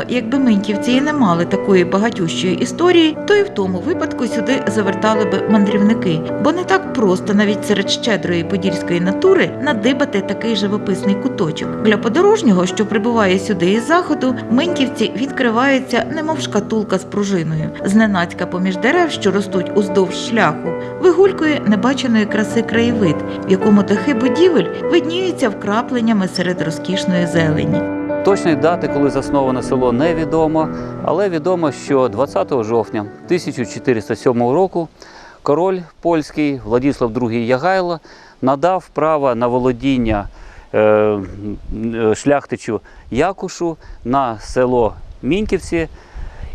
Напевно, якби миньківці і не мали такої багатющої історії, то і в тому випадку сюди завертали би мандрівники, бо не так просто навіть серед щедрої подільської натури надибати такий живописний куточок. Для подорожнього, що прибуває сюди із заходу, миньківці відкриваються, немов шкатулка з пружиною. Зненацька поміж дерев, що ростуть уздовж шляху, вигулькує небаченої краси краєвид, в якому дахи будівель видніються вкрапленнями серед розкішної зелені. Точної дати, коли засноване село, невідомо, але відомо, що 20 жовтня 1407 року король польський Владислав II Ягайло надав право на володіння е, е, шляхтичу Якушу на село Міньківці.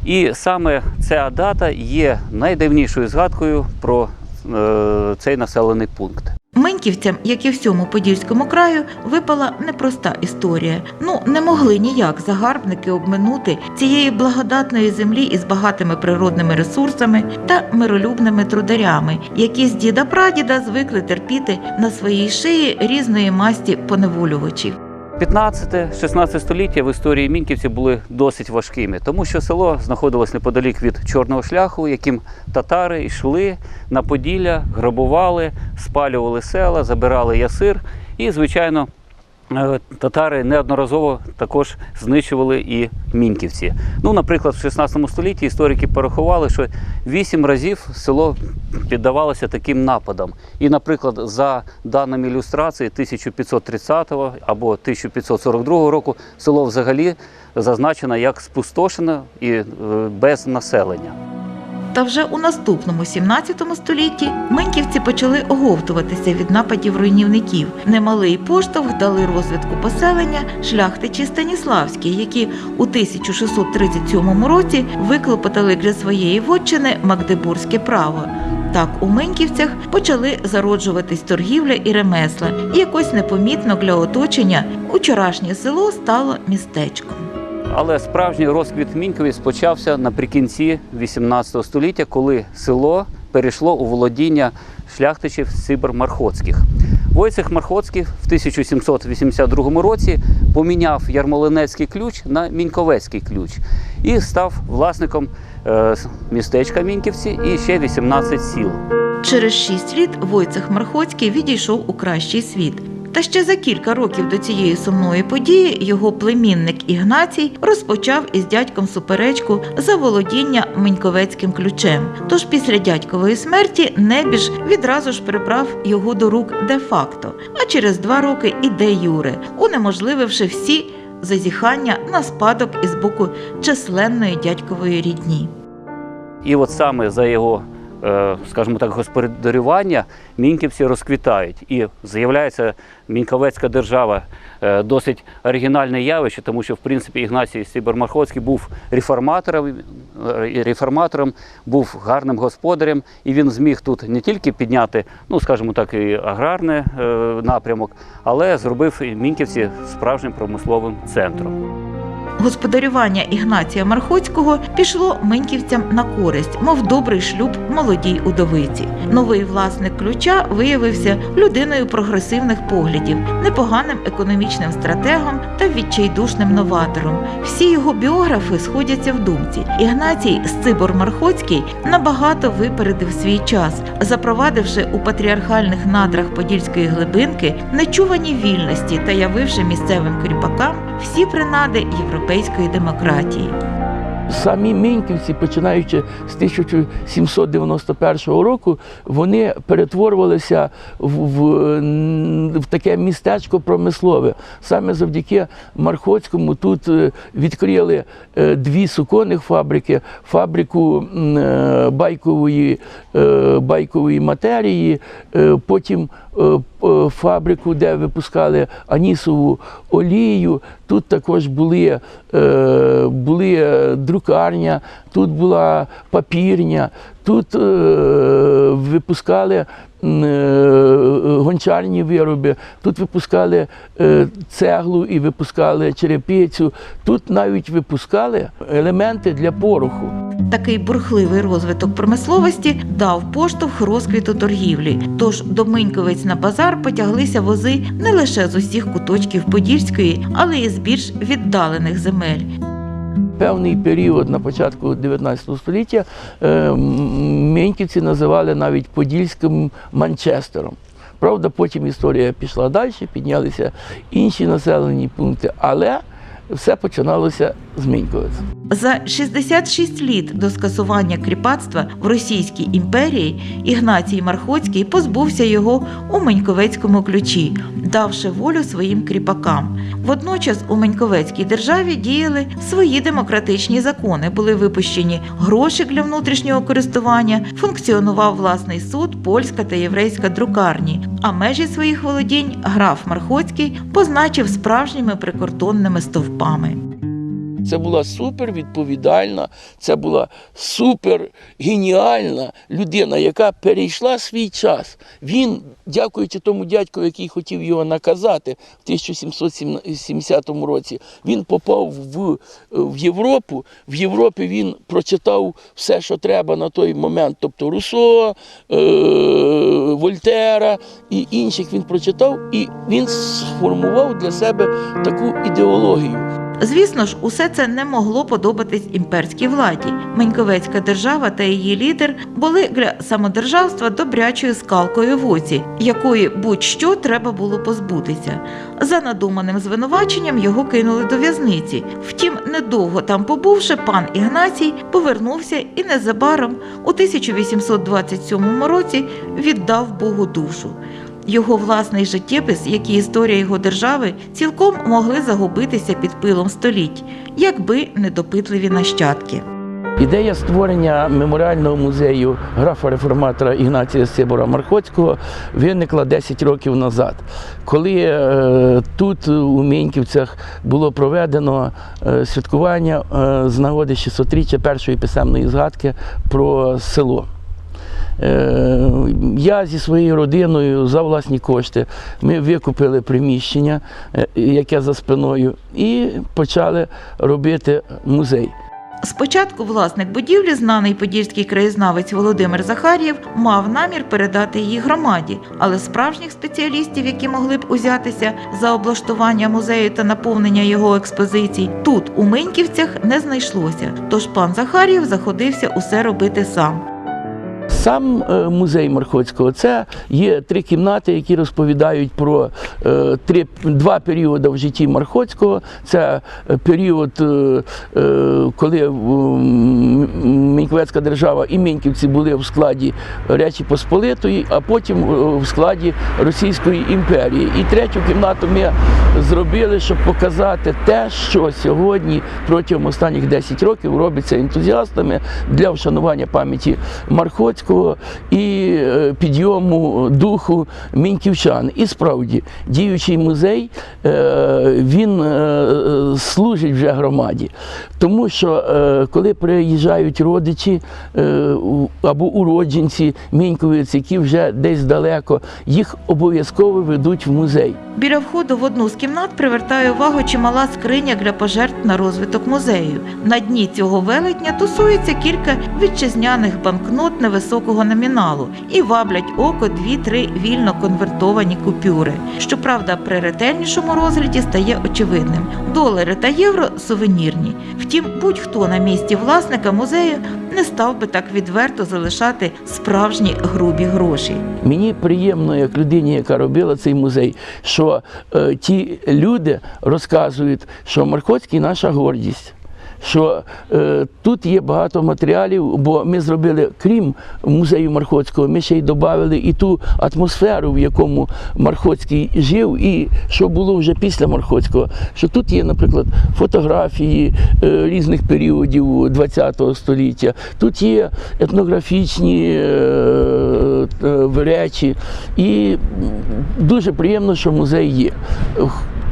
І саме ця дата є найдавнішою згадкою про е, цей населений пункт. Миньківцям, як і всьому Подільському краю, випала непроста історія. Ну не могли ніяк загарбники обминути цієї благодатної землі із багатими природними ресурсами та миролюбними трударями, які з діда прадіда звикли терпіти на своїй шиї різної масті поневолювачів. 15-16 століття в історії міньківці були досить важкими, тому що село знаходилось неподалік від чорного шляху, яким татари йшли на Поділля, грабували, спалювали села, забирали ясир. І, звичайно, татари неодноразово також знищували і мінківці. Ну, наприклад, в 16 столітті історики порахували, що вісім разів село піддавалося таким нападам. І, наприклад, за даними ілюстрації 1530 або 1542 року село взагалі зазначено як спустошене і е, без населення. Та вже у наступному 17 столітті миньківці почали оговтуватися від нападів руйнівників. Немалий поштовх дали розвитку поселення шляхтичі Станіславські, які у 1637 році виклопотали для своєї вотчини Магдебурзьке право. Так у Миньківцях почали зароджуватись торгівля і ремесла, і якось непомітно для оточення учорашнє село стало містечком. Але справжній розквіт Мінькові почався наприкінці 18 століття, коли село перейшло у володіння шляхтичів Сибир-Мархоцьких. Войцех Мархоцький в 1782 році поміняв Ярмолинецький ключ на Міньковецький ключ і став власником е, містечка Міньківці і ще 18 сіл. Через шість літ Войцех Мархоцький відійшов у кращий світ. Та ще за кілька років до цієї сумної події його племінник Ігнацій розпочав із дядьком суперечку за володіння Меньковецьким ключем. Тож після дядькової смерті Небіж відразу ж прибрав його до рук де-факто, а через два роки і де юре, унеможлививши всі зазіхання на спадок із боку численної дядькової рідні. І от саме за його, скажімо так, господарювання міньківці розквітають. І з'являється міньковецька держава е, досить оригінальне явище, тому що в принципі Ігнацій Сібермархоцький був реформатором, е, реформатором, був гарним господарем, і він зміг тут не тільки підняти, ну скажімо так, і аграрний е, напрямок, але зробив міньківці справжнім промисловим центром. Господарювання Ігнація Мархоцького пішло миньківцям на користь, мов добрий шлюб молодій удовиці. Новий власник ключа виявився людиною прогресивних поглядів, непоганим економічним стратегом та відчайдушним новатором. Всі його біографи сходяться в думці. Ігнацій Сцибор Мархоцький набагато випередив свій час, запровадивши у патріархальних надрах Подільської глибинки нечувані вільності та явивши місцевим кріпакам всі принади європейської демократії. Самі Міньківці, починаючи з 1791 року, вони перетворювалися в, в, в таке містечко промислове. Саме завдяки Мархоцькому тут е, відкрили е, дві суконних фабрики, фабрику е, байкової, байкової матерії, потім фабрику, де випускали анісову олію. Тут також були, були е, друкарня, тут була папірня, тут е, випускали е, гончарні вироби, тут випускали е, цеглу і випускали черепицю, тут навіть випускали елементи для пороху. Такий бурхливий розвиток промисловості дав поштовх розквіту торгівлі. Тож до Миньковець на базар потяглися вози не лише з усіх куточків Подільської, але й з більш віддалених земель. Певний період на початку 19 століття е, Меньківці називали навіть Подільським Манчестером. Правда, потім історія пішла далі, піднялися інші населені пункти, але все починалося з Міньковець. За 66 літ до скасування кріпацтва в Російській імперії Ігнатій Мархоцький позбувся його у Меньковецькому ключі, давши волю своїм кріпакам. Водночас у Меньковецькій державі діяли свої демократичні закони, були випущені гроші для внутрішнього користування, функціонував власний суд, польська та єврейська друкарні. А межі своїх володінь граф Мархоцький позначив справжніми прикордонними стовпами. Це була супер відповідальна, це була супер геніальна людина, яка перейшла свій час. Він, дякуючи тому дядьку, який хотів його наказати в 1770 році, він попав в, в Європу. В Європі він прочитав все, що треба на той момент. Тобто Руссо, е, Вольтера і інших він прочитав, і він сформував для себе таку ідеологію. Звісно ж, усе це не могло подобатись імперській владі. Меньковецька держава та її лідер були для самодержавства добрячою скалкою в оці, якої будь-що треба було позбутися. За надуманим звинуваченням його кинули до в'язниці. Втім, недовго там побувши, пан Ігнатій повернувся і незабаром у 1827 році віддав Богу душу. Його власний життєпис, як і історія його держави, цілком могли загубитися під пилом століть, якби недопитливі нащадки. Ідея створення меморіального музею графа реформатора Ігнатія Сибора Мархоцького виникла 10 років назад, коли е, тут у Міньківцях було проведено е, святкування е, з нагоди 600-річчя першої писемної згадки про село. Е, Я зі своєю родиною за власні кошти ми викупили приміщення, е, яке за спиною, і почали робити музей. Спочатку власник будівлі, знаний подільський краєзнавець Володимир Захарєв, мав намір передати її громаді, але справжніх спеціалістів, які могли б узятися за облаштування музею та наповнення його експозицій, тут у Миньківцях не знайшлося. Тож пан Захарєв заходився усе робити сам. Сам е, музей Мархоцького це є три кімнати, які розповідають про е, три, два періоди в житті Мархоцького. Це е, період, коли Міньковецька держава і Міньківці були в складі Речі Посполитої, а потім в складі Російської імперії. І третю кімнату ми зробили, щоб показати те, що сьогодні протягом останніх 10 років робиться ентузіастами для вшанування пам'яті Мархоцького і е, підйому духу міньківчан. І справді діючий музей е, він е, служить вже громаді, тому що коли приїжджають родичі або уродженці міньковиць, які вже десь далеко, їх обов'язково ведуть в музей. Біля входу в одну з кімнат привертає увагу чимала скриня для пожертв на розвиток музею. На дні цього велетня тусується кілька вітчизняних банкнот невисокого номіналу і ваблять око дві-три вільно конвертовані купюри. Щоправда, при ретельнішому розгляді стає очевидним: долари та євро сувенірні. Втім, будь-хто на місці власника музею не став би так відверто залишати справжні грубі гроші. Мені приємно, як людині, яка робила цей музей, що е, ті люди розказують, що Маркоцький наша гордість. Що е, тут є багато матеріалів, бо ми зробили, крім музею Мархоцького, ми ще й додали і ту атмосферу, в якому Мархоцький жив, і що було вже після Мархоцького. Що тут є, наприклад, фотографії е, різних періодів ХХ століття, тут є етнографічні е, е, речі. І дуже приємно, що музей є.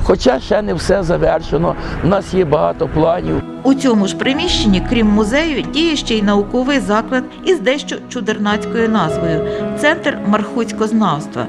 Хоча ще не все завершено, у нас є багато планів. У цьому ж приміщенні, крім музею, діє ще й науковий заклад із дещо чудернацькою назвою Центр мархутськознавства.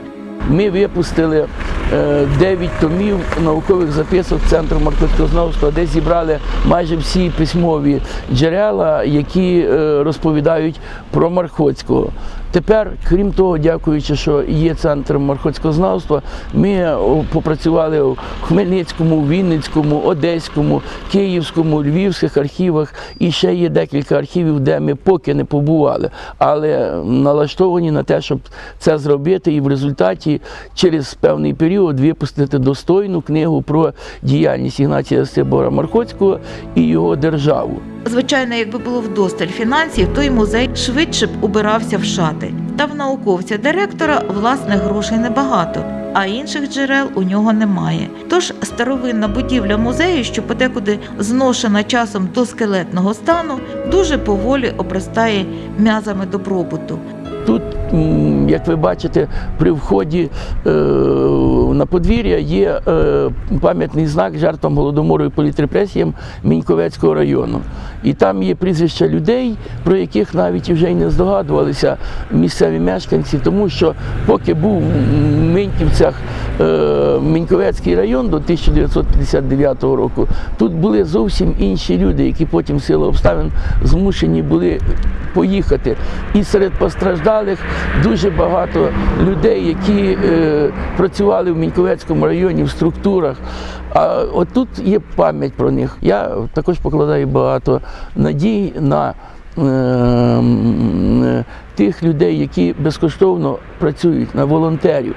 Ми випустили 9 томів наукових записок Центру маркетознавства, де зібрали майже всі письмові джерела, які е, розповідають про Мархоцького. Тепер, крім того, дякуючи, що є центр мархоцькознавства, ми попрацювали в Хмельницькому, Вінницькому, Одеському, Київському, Львівських архівах. І ще є декілька архівів, де ми поки не побували, але налаштовані на те, щоб це зробити, і в результаті через певний період випустити достойну книгу про діяльність Ігнатія Стебора Мархоцького і його державу. Звичайно, якби було вдосталь фінансів, то й музей швидше б убирався в шати. Та в науковця-директора власних грошей небагато, а інших джерел у нього немає. Тож старовинна будівля музею, що подекуди зношена часом до скелетного стану, дуже поволі обростає м'язами добробуту. Тут, як ви бачите, при вході е, на подвір'я є е, пам'ятний знак жертвам голодомору і політрепресіям Міньковецького району. І там є прізвища людей, про яких навіть вже й не здогадувалися місцеві мешканці, тому що поки був в Миньківцях Міньковецький район до 1959 року, тут були зовсім інші люди, які потім силу обставин змушені були поїхати. І серед постраждалих дуже багато людей, які е, працювали в Міньковецькому районі в структурах. А от тут є пам'ять про них. Я також покладаю багато надій на е, е, тих людей, які безкоштовно працюють, на волонтерів.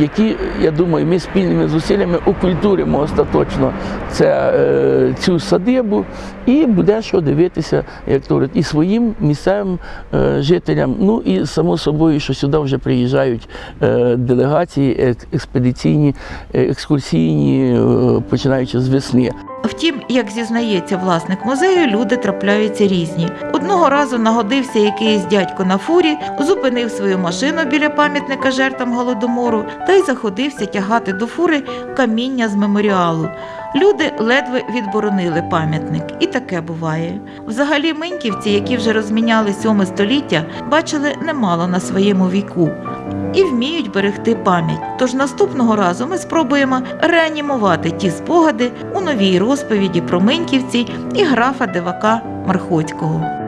Які, я думаю, ми спільними зусиллями окультуримо остаточно це, е, цю садибу, і буде що дивитися, як то говорять, і своїм місцевим е, жителям. Ну і само собою, що сюди вже приїжджають е, делегації ек- експедиційні, екскурсійні, починаючи з весни. Втім, як зізнається власник музею, люди трапляються різні. Одного разу нагодився якийсь дядько на фурі, зупинив свою машину біля пам'ятника жертвам голодомору та й заходився тягати до фури каміння з меморіалу. Люди ледве відборонили пам'ятник, і таке буває. Взагалі, миньківці, які вже розміняли сьоме століття, бачили немало на своєму віку і вміють берегти пам'ять. Тож наступного разу ми спробуємо реанімувати ті спогади у новій розповіді про Миньківці і графа Дивака Мархоцького.